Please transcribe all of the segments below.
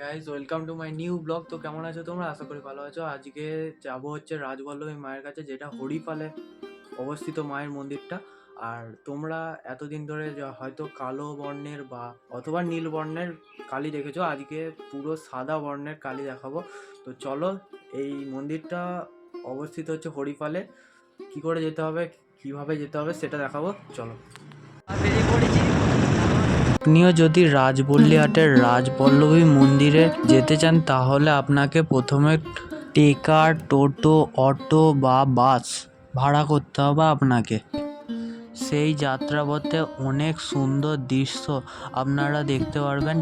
Guys welcome to my new blog তো কেমন আছো তোমরা? আশা করি ভালো আছো। আজকে যাব হচ্ছে রাজবল্লভী মায়ের কাছে, যেটা হরিপালে অবস্থিত মায়ের মন্দিরটা। আর তোমরা এতদিন ধরে হয়তো কালো বর্ণের বা, অথবা নীল বর্ণের কালী দেখেছ। আজকে পুরো সাদা বর্ণের কালী দেখাবো। তো চলো, এই মন্দিরটা অবস্থিত হচ্ছে হরিপালে। কি করে যেতে হবে, কীভাবে যেতে হবে সেটা দেখাবো। চলো। আপনিও যদি রাজবল্লিহাটের রাজবল্লভী মন্দিরে যেতে চান, তাহলে আপনাকে প্রথমে টেকার, টোটো, অটো বা বাস ভাড়া করতে হবে আপনাকে। সেই যাত্রাপথে অনেক সুন্দর দৃশ্য আপনারা দেখতে পারবেন।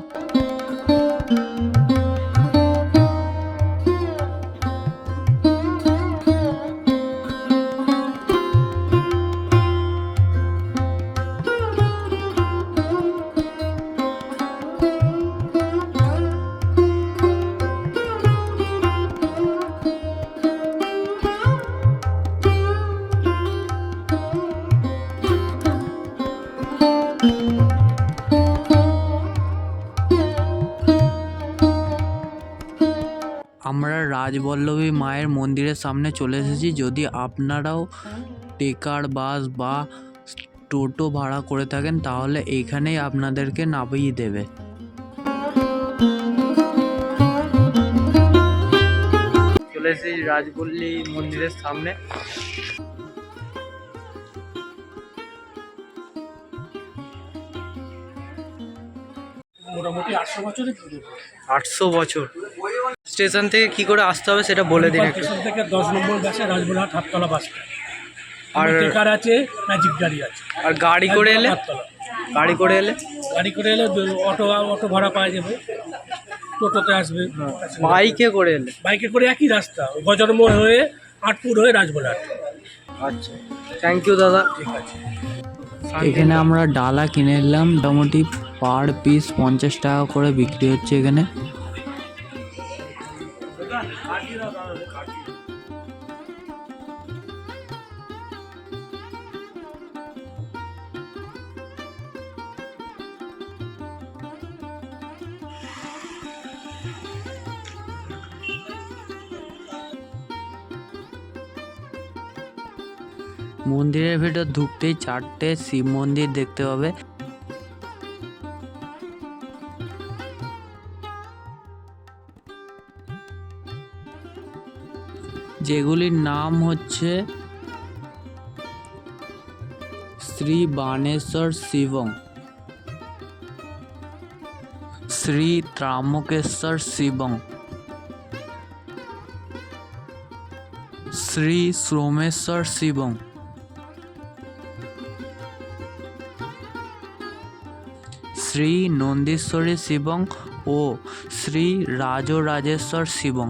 রাজবল্লভী মায়ের মন্দিরের সামনে চলে এসেছি। যদি আপনারাও টেকার বাস বা টোটো ভাড়া করে থাকেন তাহলে এইখানেই আপনাদেরকে নামিয়ে দেবে। চলে এসেছি রাজবল্লী মন্দিরের সামনে। মোটামুটি আটশো বছরের আটশো বছর। স্টেশন থেকে কি করে আসতে হবে সেটা বলে দিন একটু। স্টেশন থেকে দশ নম্বর বাসে রাজবোরহাট হাততলা বাস আর টেকার আছে ম্যাজিক গাড়ি আছে। আর গাড়ি করে এলে? হাততলা। গাড়ি করে এলে? গাড়ি করে এলে দু- অটো অটো ভাড়া পাওয়া যাবে। টোটোতে আসবে। বাইকে করে এলে? বাইকে করে একই রাস্তা গজরমোড় হয়ে আটপুর হয়ে রাজবোরহাট আচ্ছা। থ্যাংক ইউ দাদা। ঠিক আছে। এখানে আমরা ডালা কিনে নিলাম মোটামুটি পার পিস পঞ্চাশ টাকা করে বিক্রি হচ্ছে এখানে। মন্দিরের ভেতর ঢুকতেই চারটে শিব মন্দির দেখতে পাবে। যেগুলির নাম হচ্ছে শ্রী বানেশ্বর শিবং শ্রী ত্রামকেশ্বর শিবং শ্রী সোমেশ্বর শিবং শ্রী নন্দীশ্বরী শিবং ও শ্রী রাজরাজেশ্বর শিবং।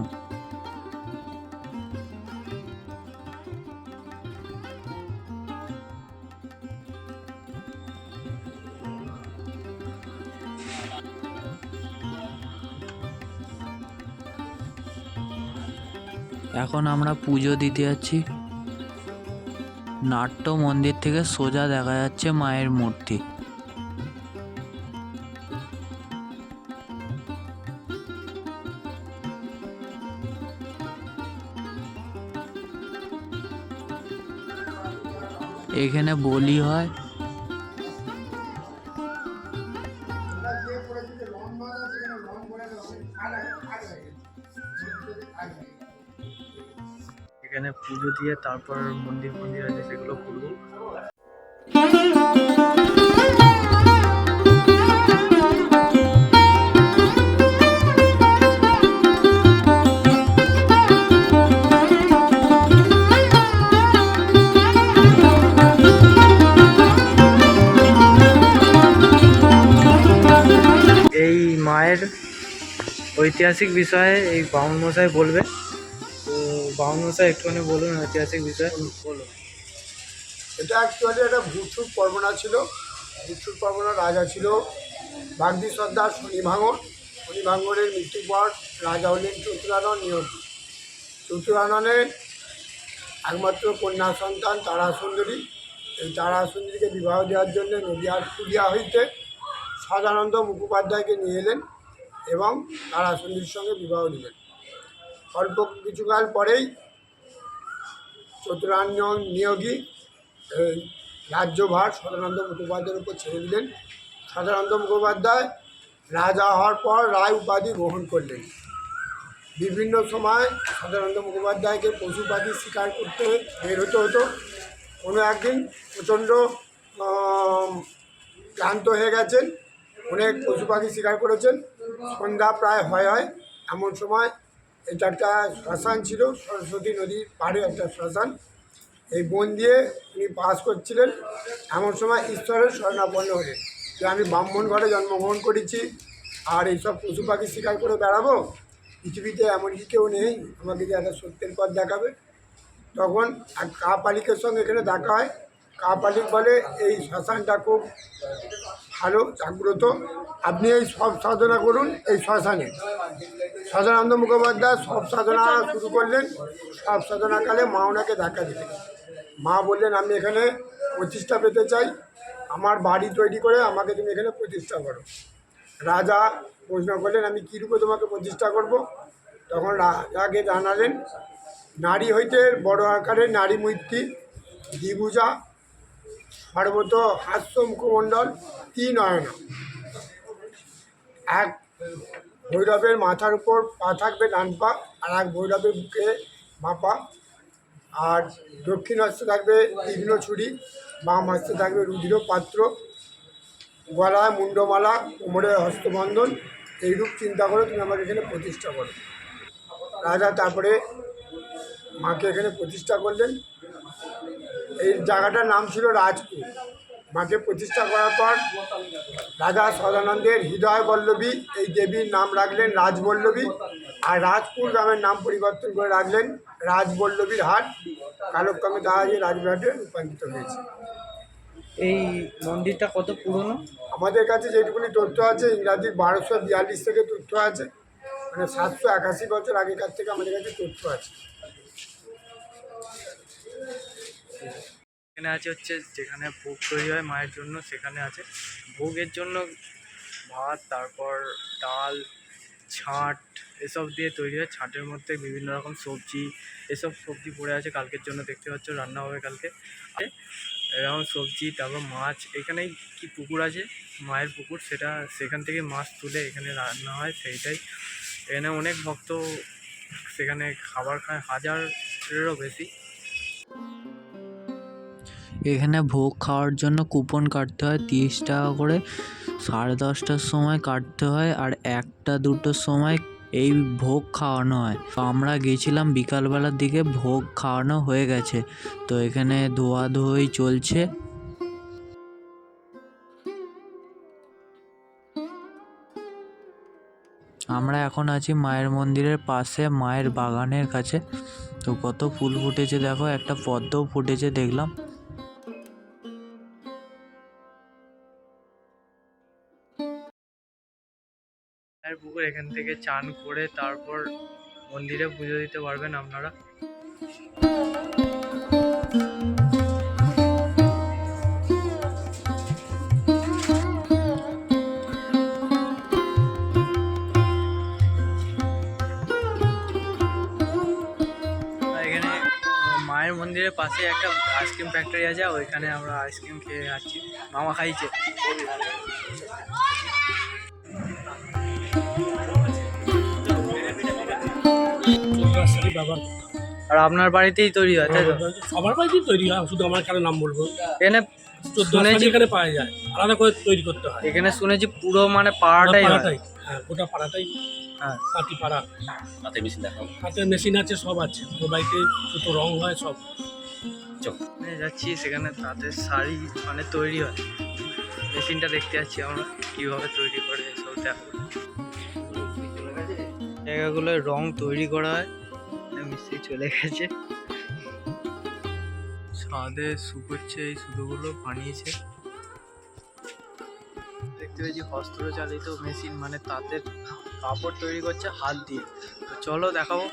এখন আমরা পুজো দিতে যাচ্ছি। নাট্য মন্দির থেকে সোজা দেখা যাচ্ছে মায়ের মূর্তি। এখানে বলি হয়। এখানে পুজো দিয়ে তারপর মন্দির মন্দির আছে সেগুলো ঘুরবো ঐতিহাসিক বিষয়ে এই বাউন মশাই বলবে। তো বাউন মশাই একটুখানি বলুন ঐতিহাসিক বিষয়ে। বলুন। এটা অ্যাকচুয়ালি একটা ভুটসুর পরগনা ছিল। ভুটসুর পরগনার রাজা ছিল বাগদি সর্দার শনি ভাঙর। শনি ভাঙরের মৃত্যুর পর রাজা হলেন চতুরানন নিয়তি চতুরাননের একমাত্র কন্যা সন্তান তারা সুন্দরী এই তারা সুন্দরীকে বিবাহ দেওয়ার জন্য নদিয়ার পুরিয়া হইতে সদানন্দ মুখোপাধ্যায়কে নিয়ে এলেন। এবং তারা তারাসন্ধির সঙ্গে বিবাহ দিবেন অল্প কিছুকাল পরেই চতুরাঞ্জন নিয়োগী, এই রাজ্যভার সদানন্দ মুখোপাধ্যায়ের উপর ছেড়ে দিলেন। সদানন্দ মুখোপাধ্যায় রাজা হওয়ার পর রায় উপাধি গ্রহণ করলেন। বিভিন্ন সময় সদানন্দ মুখোপাধ্যায়কে পশু পাখি শিকার করতে বের হতে হতো। কোনো একদিন প্রচণ্ড ক্লান্ত হয়ে গেছেন, অনেক পশু পাখি শিকার করেছেন। সন্ধ্যা প্রায় হয় হয়। এমন সময় এটা একটা শ্মশান ছিল, সরস্বতী নদীর পাড়ে একটা শ্মশান। এই বন দিয়ে উনি পাস করছিলেন। এমন সময় ঈশ্বরের স্বর্ণাপন্ন হলেন যে, আমি ব্রাহ্মণ ঘরে জন্মগ্রহণ করেছি, আর এইসব পশু পাখি শিকার করে বেড়াবো? পৃথিবীতে এমন কি কেউ নেই, আমাকে যে একটা সত্যের পথ দেখাবে। তখন কাপালিকের সঙ্গে এখানে দেখা হয়। কাপালিক বলে, এই শ্মশানটা খুব ভালো, জাগ্রত। আপনি এই সব সাধনা করুন, এই শ্মশানে। সদানন্দ মুখোপাধ্যায় সব সাধনা শুরু করলেন, সব সাধনাকালে মা ওনাকে ধাক্কা দিলেন। মা বললেন, আমি এখানে প্রতিষ্ঠা পেতে চাই। আমার বাড়ি তৈরি করে আমাকে তুমি এখানে প্রতিষ্ঠা করো। রাজা প্রশ্ন করলেন, আমি কীরূপে তোমাকে প্রতিষ্ঠা করব? তখন রাজাকে জানালেন, নারী হইতে বড় আকারের নারী মূর্তি, দ্বিভুজা, সর্বত হাস্য মুখমণ্ডল তিন নয়না? এক ভৈরবের মাথার উপর পা থাকবে ডান পা আর এক ভৈরবের বুকে বাঁ পা। আর দক্ষিণ হস্তে থাকবে তীক্ষ্ণ ছুরি, বাম হস্তে থাকবে রুধির পাত্র গলায় মুন্ডমালা, কোমরে হস্তবন্ধন। এইরূপ চিন্তা করে, তুমি আমাকে এখানে প্রতিষ্ঠা করো। রাজা তারপরে মাকে এখানে প্রতিষ্ঠা করলেন। এই জায়গাটার নাম ছিল রাজপুর। মাকে প্রতিষ্ঠা করার পর রাজা সদানন্দের হৃদয় বল্লভী এই দেবীর নাম রাখলেন রাজবল্লভী আর রাজপুর গ্রামের নাম পরিবর্তন করে রাখলেন রাজবল্লভীর হাট। কালক্রমে দেখা যায় রাজবিহাটে রূপান্তরিত হয়েছে। এই মন্দিরটা কত পুরনো? আমাদের কাছে যেটুকুনি তথ্য আছে ইংরাজির বারোশো বিয়াল্লিশ থেকে তথ্য আছে মানে সাতশো একাশি বছর আগেকার থেকে আমাদের কাছে তথ্য আছে। এখানে আছে হচ্ছে, যেখানে ভোগ তৈরি হয় মায়ের জন্য, সেখানে আছে। ভোগের জন্য ভাত, তারপর ডাল, ছাঁট, এসব দিয়ে তৈরি হয়। ছাঁটের মধ্যে বিভিন্ন রকম সবজি, এসব সবজি পড়ে আছে কালকের জন্য, দেখতে পাচ্ছ, রান্না হবে কালকে। এরকম সবজি, তারপর মাছ, এখানেই কি পুকুর আছে? মায়ের পুকুর, সেটা সেখান থেকে মাছ তুলে এখানে রান্না হয়, সেইটাই। এখানে অনেক ভক্ত, সেখানে খাবার খায়, হাজারেরও বেশি। এখানে ভোগ খাওয়ার জন্য কুপন কাটতে হয়, তিরিশ টাকা করে। সাড়ে দশটার সময় কাটতে হয় আর একটা দুটোর সময় এই ভোগ খাওয়ানো হয়। তো আমরা গেছিলাম বিকালবেলার দিকে, ভোগ খাওয়ানো হয়ে গেছে। তো এখানে ধোয়া ধোয়াধুয়ি চলছে। আমরা এখন আছি মায়ের মন্দিরের পাশে, মায়ের বাগানের কাছে। তো কত ফুল ফুটেছে দেখো, একটা পদ্মও ফুটেছে দেখলাম। মায়ের পুকুর, এখান থেকে চান করে তারপর মন্দিরে পুজো দিতে পারবেন আপনারা। মায়ের মন্দিরের পাশে একটা আইসক্রিম ফ্যাক্টরি আছে, ওইখানে আমরা আইসক্রিম খেয়ে যাচ্ছি মামা খাইছে। ব্যবহার আর আপনার বাড়িতেই তৈরি হয় তাই তো? সবার বাড়িতেই তৈরি হয় শুধু আমার কেন নাম বলব। এখানে শুনেছি এখানে পাওয়া যায় আলাদা করে তৈরি করতে হয়। এখানে শুনেছি পুরো মানে পাড়াটাই হয়। পাড়াটাই হ্যাঁ গোটা পাড়াটাই হ্যাঁ। কাটি পাড়া। তাতে মেশিন দেখাও। হাতের মেশিন আছে সব আছে। তো বাড়িতে ছোট রং হয় সব। যাচ্ছি সেখানে তাদের শাড়ি মানে তৈরি হয়। মেশিনটা দেখতে যাচ্ছি আমরা কীভাবে তৈরি করে সব দেখো। জায়গাগুলোয় রং তৈরি করা হয়। চলে গেছে ছাদে শুকোচ্ছে এই সুতোগুলো বানিয়েছে দেখতে পেয়েছি হস্ত্র চালিত মেশিন মানে তাদের কাপড় তৈরি করছে হাত দিয়ে তো চলো দেখাবো।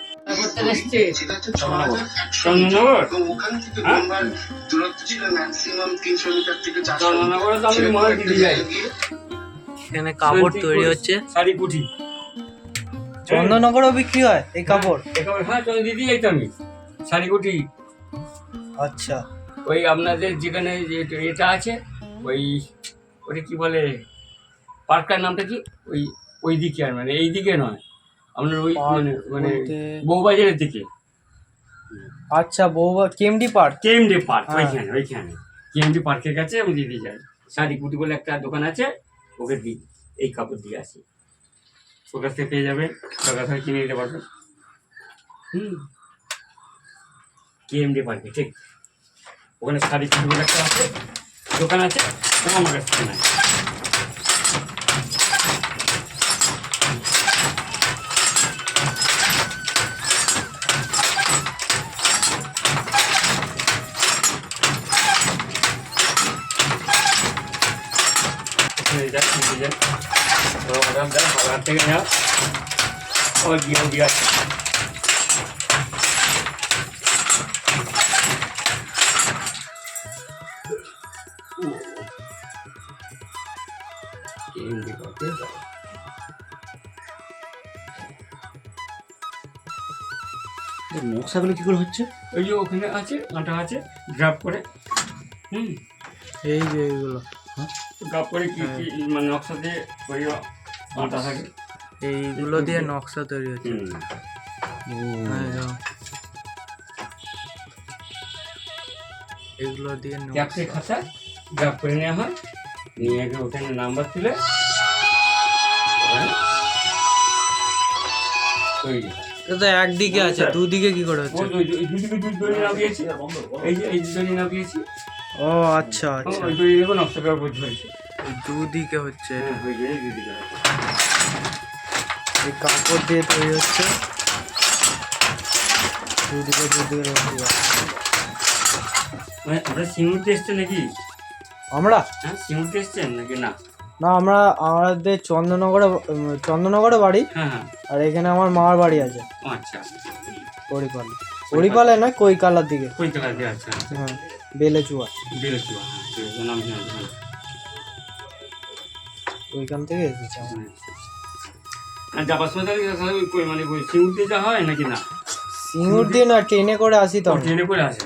এখানে কাপড় তৈরি হচ্ছে শাড়ি কুঠি চন্দননগরেও বিক্রি হয় এই কাপড়? একেবারে হ্যাঁ দিদি এই তো আমি। শাড়িগুটি আচ্ছা। ওই আপনাদের যেখানে যে এটা আছে ওই ওটা কি বলে? পার্কটার নামটা কি? ওই ওই দিকে আর মানে এই দিকে নয়। আপনার ওই মানে মানে বউবাজারের দিকে। আচ্ছা বৌবা কেমডি পার্ক? কেএমডি পার্ক হ্যাঁ। ওইখানে ওইখানে। কেএমডি পার্কের কাছে আমি দিদি যাই। শাড়ি কুটি বলে একটা দোকান আছে ওকে দিই এই কাপড় দিয়ে আসি। ওর কাছ থেকে পেয়ে যাবে ওর কাছ থেকে কিনে নিতে পারবেন হুম। কেএমডি পার্কে, ঠিক। ওখানে শাড়ি তিন একটা আছে, দোকান আছে আমার কাছ থেকে নেয় ওখানে যান কিনতে যান ওরা অর্ডার আবার গিয়ে দিয়ে আসে কেএমডি পার্কে যাও নকশাগুলো কি করে হচ্ছে? ওই যে ওখানে আছে আটা আছে ড্রাপ করে। হুম। এই যে এইগুলো ড্রাপ করে কি কি মানে নকশা দিয়ে ওই আটা থাকে। এইগুলো দিয়ে নকশা তৈরি হচ্ছে হ্যাঁ। এগুলো দিয়ে নকশা- চারটে খাতা করে নেওয়া হয় নিয়ে গিয়ে ওখানে নাম্বার তুলে তৈরি এটা একদিকে আছে দুদিকে কি করে হচ্ছে ওই ওই দুদিকে দুই দড়ি নামিয়েছি এই যে এই দড়ি নামিয়েছি ও আচ্ছা আচ্ছা ওই দড়ি দেখো নকশা করে বুঝতে পেরেছি দুদিকে হচ্ছে হ্যাঁ ওই যে এই কাপড় দিয়ে তৈরি হচ্ছে। দুদিকে দুদিকে মানে আমরা নাকি? আমরা? হ্যাঁ এসছেন নাকি? না। না আমরা আমাদের চন্দননগরে চন্দননগরে বাড়ি। হ্যাঁ হ্যাঁ। আর এখানে আমার মার বাড়ি আছে। আচ্ছা। হরিপালে হরিপালে নয় কৈকালার দিকে। কই কালার দিয়ে আচ্ছা। হ্যাঁ বেলেচুয়া। নাম হ্যাঁ ওইখান থেকে এসেছি আমরা। আর যাবার সময় তাহলে তাহলে ওই মানে ওই সিঙ্গুরতে যা হয় নাকি না? সিঙ্গুর দিয়ে না ট্রেনে করে আসি তো ট্রেনে করে আসে।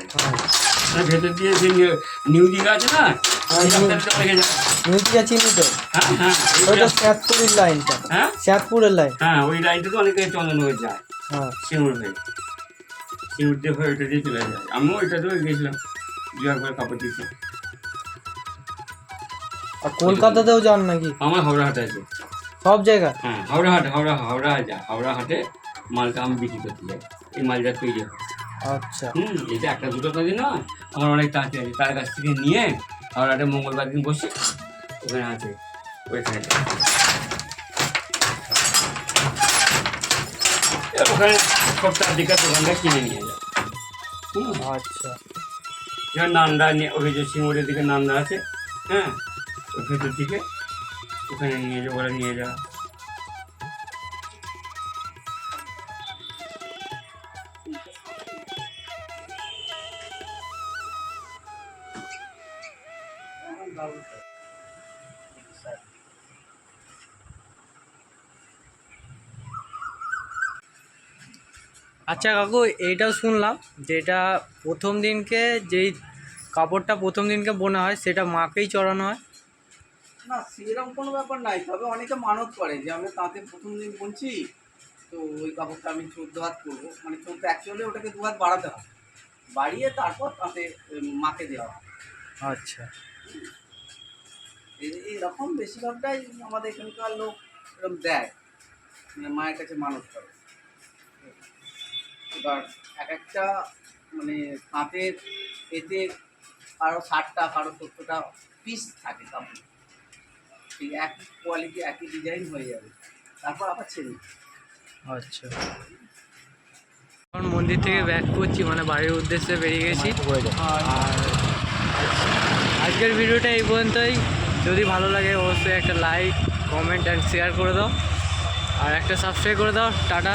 হ্যাঁ ভেতর দিয়ে যে নিউ- নিউ দিঘা আছে না? হ্যাঁ, চিনি তো? হ্যাঁ হ্যাঁ ওইটা শ্যাতপুরের লাইনটা। হ্যাঁ? শ্যাতপুরের লাইন হ্যাঁ ওই লাইনটা তো অনেকে চন্দন হয়ে যায়। হ্যাঁ। সিঙ্গুর হয়ে। সিঙ্গুর দিয়ে হয়ে ওইটা দিয়ে চলে যায়। আমিও ওইটা গেছিলাম। কাপড় আর কলকাতাতেও যান নাকি? আমার হাওড়া হাটে আছে। সব জায়গা? হ্যাঁ হাওড়া হাট হাওড়া হাওড়া যায় হাওড়া হাটে মালটা আমি বিক্রি করতে যাই। এই মালটা তৈরি হয়। আচ্ছা। হুম এটা একটা দুটো কাজে নয় আমার অনেক তাঁতি আছে তার কাছ থেকে নিয়ে হাওড়াটে মঙ্গলবার দিন বসে ওখানে আছে ওইখানে ওখানে সপ্তাহ দিকে দোকানটা কিনে নিয়ে যায় হুম। আচ্ছা। যেমন নান্দা নিয়ে ওই যে সিঙ্গুরের দিকে নান্দা আছে হ্যাঁ ওই ভেতর দিকে। ওখানে নিয়ে যাওয়া ওরা নিয়ে যাওয়া আচ্ছা কাকু, এইটাও শুনলাম যেটা প্রথম দিনকে যেই কাপড়টা প্রথম দিনকে বোনা হয়, সেটা মাকেই চড়ানো হয়। সেরকম কোনো ব্যাপার নাই তবে অনেকে মানত করে যে আমি তাঁতে প্রথম দিন বুনছি তো ওই কাপড়টা আমি চোদ্দ হাত করব। মানে চোদ্দ অ্যাকচুয়ালি ওটাকে দু হাত বাড়াতে হয় বাড়িয়ে তারপর তাতে মাকে দেওয়া হয় আচ্ছা। এই- এইরকম বেশিরভাগটাই আমাদের এখানকার লোক এরকম দেয়। মানে মায়ের কাছে মানত করে। এবার এক একটা মানে তাঁতের এতে কারও ষাটটা কারও সত্তরটা পিস থাকে কাপড়। সেই একই কোয়ালিটি একই ডিজাইন হয়ে যাবে। তারপর আবার ছেড়ে আচ্ছা। এখন মন্দির থেকে ব্যাক করছি মানে বাড়ির উদ্দেশ্যে বেরিয়ে গেছি। আর আজকের ভিডিওটা এই পর্যন্তই। যদি ভালো লাগে অবশ্যই একটা লাইক কমেন্ট অ্যান্ড শেয়ার করে দাও। আর একটা সাবস্ক্রাইব করে দাও। টাটা।